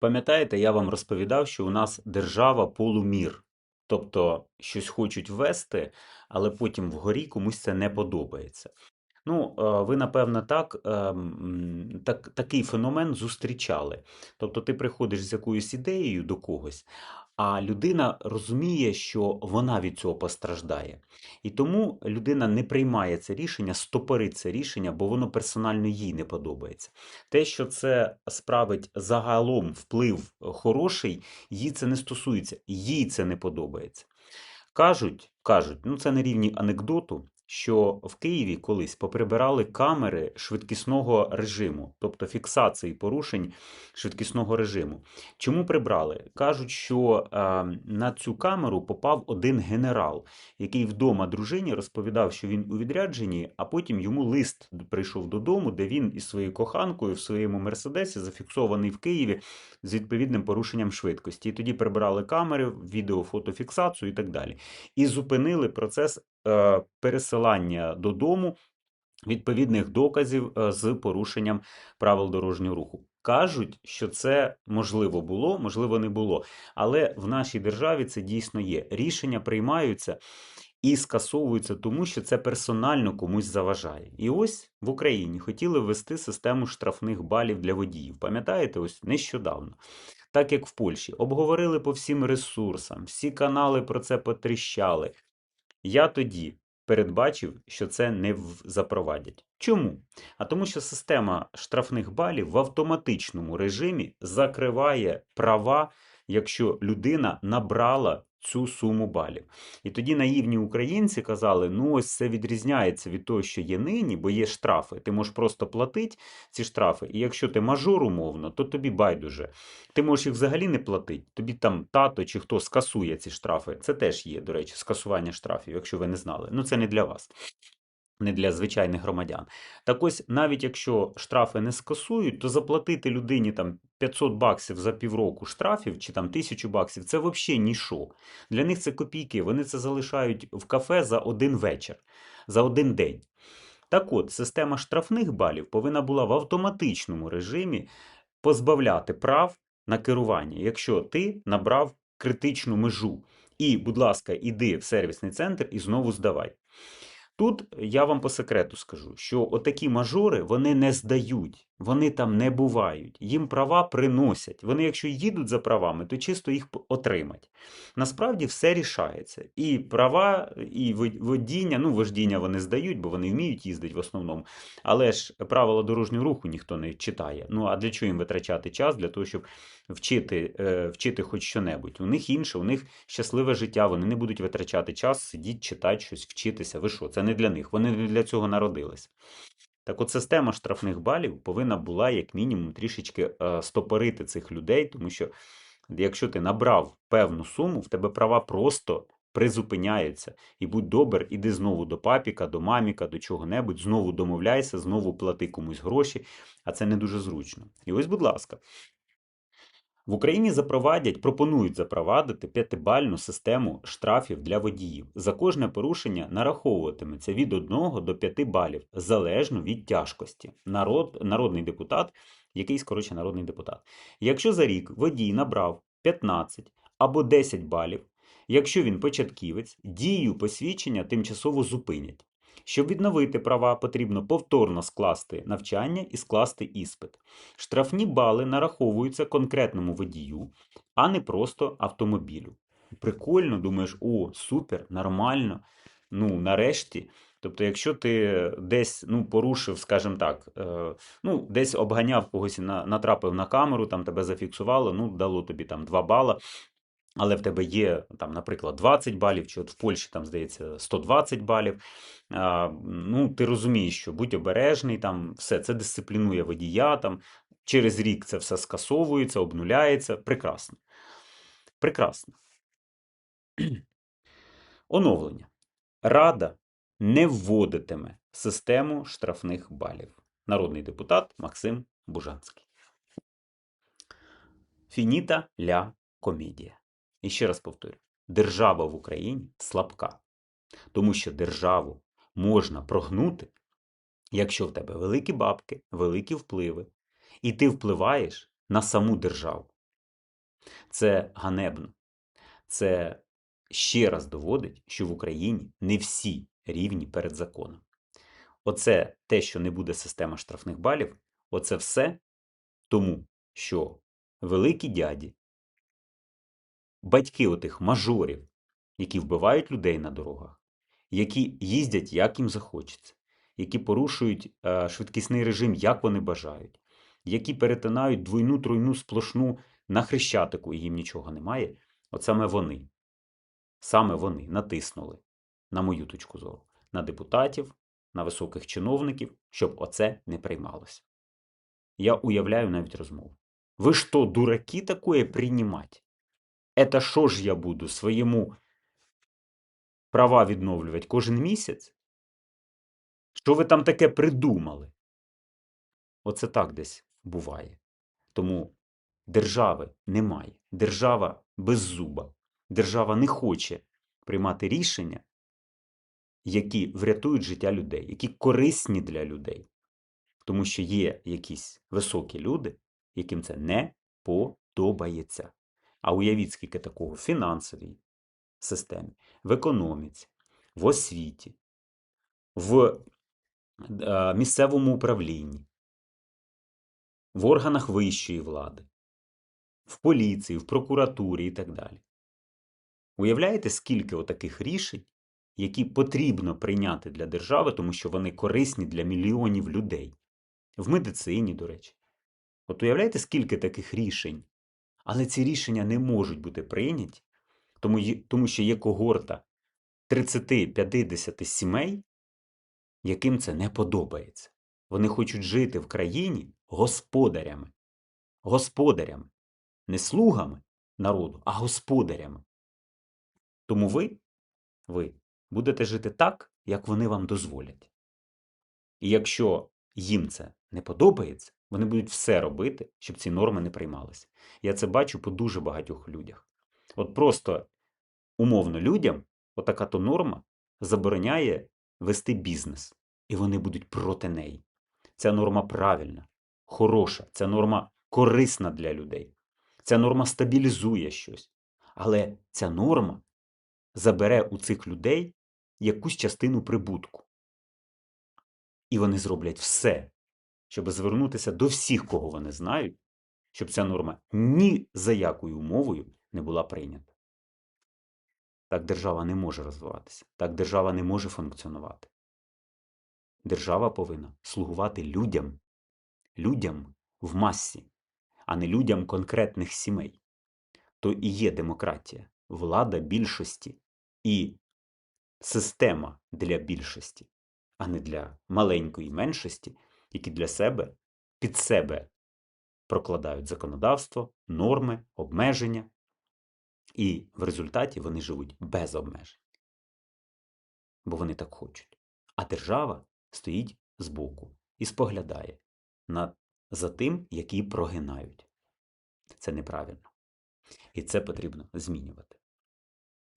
Пам'ятаєте, я вам розповідав, що у нас держава полумір. Тобто щось хочуть ввести, але потім вгорі комусь це не подобається. Ну, е, ви, напевно, так, е, так, такий феномен зустрічали. Тобто ти приходиш з якоюсь ідеєю до когось, а людина розуміє, що вона від цього постраждає. І тому людина не приймає це рішення, стопорить це рішення, бо воно персонально їй не подобається. Те, що це справить загалом вплив хороший, їй це не стосується, їй це не подобається. Кажуть, кажуть, ну це на рівні анекдоту, що в Києві колись поприбирали камери швидкісного режиму, тобто фіксації порушень швидкісного режиму. Чому прибрали? Кажуть, що е, на цю камеру попав один генерал, який вдома дружині розповідав, що він у відрядженні, а потім йому лист прийшов додому, де він із своєю коханкою в своєму мерседесі зафіксований в Києві з відповідним порушенням швидкості. І тоді прибирали камери, відео, фотофіксацію і так далі. І зупинили процес пересилання додому відповідних доказів е, з порушенням правил дорожнього руху. Кажуть, що це можливо було, можливо, не було. Але в нашій державі це дійсно є. Рішення приймаються і скасовуються, тому що це персонально комусь заважає. І ось в Україні хотіли ввести систему штрафних балів для водіїв. Пам'ятаєте, ось нещодавно. Так як в Польщі, обговорили по всім ресурсам, всі канали про це потріщали. Я тоді передбачив, що це не запровадять. Чому? А тому, що система штрафних балів в автоматичному режимі закриває права, якщо людина набрала цю суму балів. І тоді наївні українці казали: ну ось це відрізняється від того, що є нині, бо є штрафи. Ти можеш просто платити ці штрафи. І якщо ти мажор умовно, то тобі байдуже. Ти можеш їх взагалі не платити. Тобі там тато чи хто скасує ці штрафи. Це теж є, до речі, скасування штрафів, якщо ви не знали. Ну це не для вас. Не для звичайних громадян. Так ось, навіть якщо штрафи не скасують, то заплатити людині там 500 баксів за півроку штрафів чи там 1000 баксів це взагалі ніщо. Для них це копійки, вони це залишають в кафе за один вечір, за один день. Так от, система штрафних балів повинна була в автоматичному режимі позбавляти прав на керування, якщо ти набрав критичну межу. І, будь ласка, іди в сервісний центр і знову здавай. Тут я вам по секрету скажу, що отакі мажори вони не здають, вони там не бувають. Їм права приносять. Вони, якщо їдуть за правами, то чисто їх отримать. Насправді все рішається. І права, і водіння, ну, вождіння вони здають, бо вони вміють їздити в основному. Але ж правила дорожнього руху ніхто не читає. Ну а для чого їм витрачати час? Для того, щоб вчити, е, вчити хоч що-небудь. У них інше, у них щасливе життя. Вони не будуть витрачати час, сидіти, читати щось, вчитися. Ви що? Це не для них. Вони не для цього народились. Так от система штрафних балів повинна була, як мінімум, трішечки е, стопорити цих людей, тому що якщо ти набрав певну суму, в тебе права просто призупиняються. І будь добр, іди знову до папіка, до маміка, до чого-небудь, знову домовляйся, знову плати комусь гроші, а це не дуже зручно. І ось, будь ласка, в Україні запровадять, пропонують запровадити п'ятибальну систему штрафів для водіїв. За кожне порушення нараховуватиметься від 1 до 5 балів, залежно від тяжкості. Народ, народний депутат, якийсь, коротше, народний депутат. Якщо за рік водій набрав 15 або 10 балів, якщо він початківець, дію посвідчення тимчасово зупинять. Щоб відновити права, потрібно повторно скласти навчання і скласти іспит. Штрафні бали нараховуються конкретному водію, а не просто автомобілю. Прикольно, думаєш, о, супер, нормально. Ну, нарешті. Тобто, якщо ти десь ну, порушив, скажімо так, е, ну, десь обганяв когось, на, натрапив на камеру, там тебе зафіксувало, ну, дало тобі там 2 бала. Але в тебе є, там, наприклад, 20 балів, чи от в Польщі, там, здається, 120 балів. А, ну, ти розумієш, що будь обережний, там, все, це дисциплінує водія, там, через рік це все скасовується, обнуляється. Прекрасно. Прекрасно. Оновлення. Рада не вводитиме систему штрафних балів. Народний депутат Максим Бужанський. Фініта ля комедія. І ще раз повторю: держава в Україні слабка, тому що державу можна прогнути, якщо в тебе великі бабки, великі впливи, і ти впливаєш на саму державу. Це ганебно. Це ще раз доводить, що в Україні не всі рівні перед законом. Оце те, що не буде система штрафних балів, оце все тому, що великі дяді, батьки отих мажорів, які вбивають людей на дорогах, які їздять, як їм захочеться, які порушують е, швидкісний режим, як вони бажають, які перетинають двойну, тройну, сплошну на хрещатику, і їм нічого немає. От саме вони, саме вони натиснули, на мою точку зору, на депутатів, на високих чиновників, щоб оце не приймалося. Я уявляю навіть розмову. Ви що, дураки такое приймати? Это що ж я буду своєму права відновлювати кожен місяць? Що ви там таке придумали? Оце так десь буває. Тому держави немає. Держава беззуба. Держава не хоче приймати рішення, які врятують життя людей, які корисні для людей. Тому що є якісь високі люди, яким це не подобається. А уявіть, скільки такого в фінансовій системі, в економіці, в освіті, в е, місцевому управлінні, в органах вищої влади, в поліції, в прокуратурі і так далі. Уявляєте, скільки отаких рішень, які потрібно прийняти для держави, тому що вони корисні для мільйонів людей. В медицині, до речі. От уявляєте, скільки таких рішень? Але ці рішення не можуть бути прийняті, тому, тому що є когорта 30-50 сімей, яким це не подобається. Вони хочуть жити в країні господарями. Господарями. Не слугами народу, а господарями. Тому ви, ви будете жити так, як вони вам дозволять. І якщо їм це не подобається, вони будуть все робити, щоб ці норми не приймалися. Я це бачу по дуже багатьох людях. От просто умовно людям отака то норма забороняє вести бізнес, і вони будуть проти неї. Ця норма правильна, хороша, ця норма корисна для людей. Ця норма стабілізує щось. Але ця норма забере у цих людей якусь частину прибутку. І вони зроблять все, щоб звернутися до всіх, кого вони знають, щоб ця норма ні за якою умовою не була прийнята. Так держава не може розвиватися, так держава не може функціонувати. Держава повинна слугувати людям, людям в масі, а не людям конкретних сімей. То і є демократія, влада більшості і система для більшості, а не для маленької меншості, які для себе під себе прокладають законодавство, норми, обмеження, і в результаті вони живуть без обмежень. Бо вони так хочуть. А держава стоїть збоку і споглядає на, за тим, які прогинають. Це неправильно. І це потрібно змінювати.